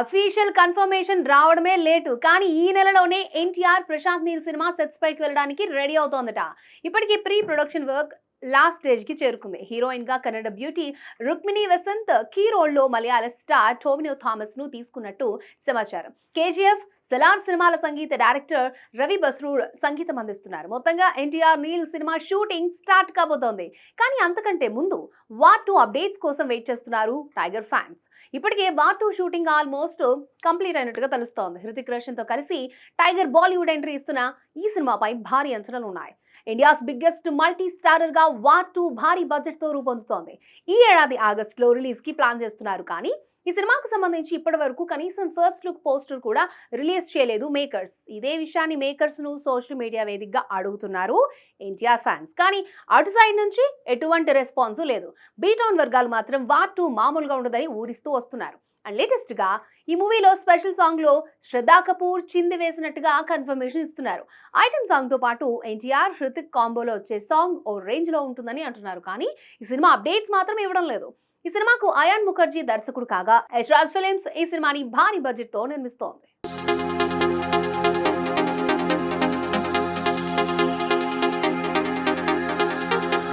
Official confirmation రావడమే late. కానీ ఈ నెలలోనే ఎన్టీఆర్ ప్రశాంత్ నీల్ సినిమా సెట్స్ పైకి వెళ్ళడానికి రెడీ అవుతోందట. ఇప్పటికీ ప్రీ ప్రొడక్షన్ వర్క్ లాస్ట్ స్టేజ్కి చేరుకుంది. హీరోయిన్గా కన్నడ బ్యూటీ రుక్మిణి వసంత్ కీ రోల్లో మలయాళ స్టార్ టోమినో థామస్ను తీసుకున్నట్టు సమాచారం. కేజీఎఫ్ సెలార్ సినిమాల సంగీత డైరెక్టర్ రవి బస్రూర్ సంగీతం అందిస్తున్నారు. మొత్తంగా NTR Neel cinema shooting start కాబోతోంది. కానీ అంతకంటే ముందు వార్ టూ అప్డేట్స్ కోసం వెయిట్ చేస్తున్నారు టైగర్ ఫ్యాన్స్. ఇప్పటికే war two shooting almost complete అయినట్టుగా తెలుస్తోంది. హృతిక్ రోషన్తో కలిసి టైగర్ బాలీవుడ్ ఎంట్రీ ఇస్తున్న ఈ సినిమాపై భారీ అంచనాలు ఉన్నాయి ఇండియాస్ బిగ్గెస్ట్ మల్టీ స్టారర్గా వార్ టూ భారీ బడ్జెట్తో రూపొందుతోంది. ఈ ఏడాది ఆగస్ట్లో రిలీజ్కి ప్లాన్ చేస్తున్నారు కానీ ఈ సినిమాకు సంబంధించి ఇప్పటి వరకు కనీసం ఫస్ట్ లుక్ పోస్టర్ కూడా రిలీజ్ చేయలేదు మేకర్స్ ఇదే విషయాన్ని మేకర్స్ను సోషల్ మీడియా వేదికగా అడుగుతున్నారు ఎన్టీఆర్ ఫ్యాన్స్ కానీ అటు సైడ్ నుంచి ఎటువంటి రెస్పాన్స్ లేదు. బీటౌన్ వర్గాలు మాత్రం వార్ టూ మామూలుగా ఉండదని ఊరిస్తూ వస్తున్నారు. అండ్ లేటెస్ట్గా ఈ మూవీలో స్పెషల్ సాంగ్లో శ్రద్ధా కపూర్ చింది వేసినట్టుగా కన్ఫర్మేషన్ ఇస్తున్నారు. ఐటమ్ సాంగ్తో పాటు ఎన్టీఆర్ హృతిక్ కాంబోలో వచ్చే సాంగ్ ఓ రేంజ్లో ఉంటుందని అంటున్నారు. కానీ ఈ సినిమా అప్డేట్స్ మాత్రం ఇవ్వడం లేదు. ఈ సినిమాకు అయాన్ ముఖర్జీ దర్శకుడు కాగా యశ్రాజ్ ఫిలిమ్స్ ఈ సినిమాని భారీ బడ్జెట్ తో నిర్మిస్తోంది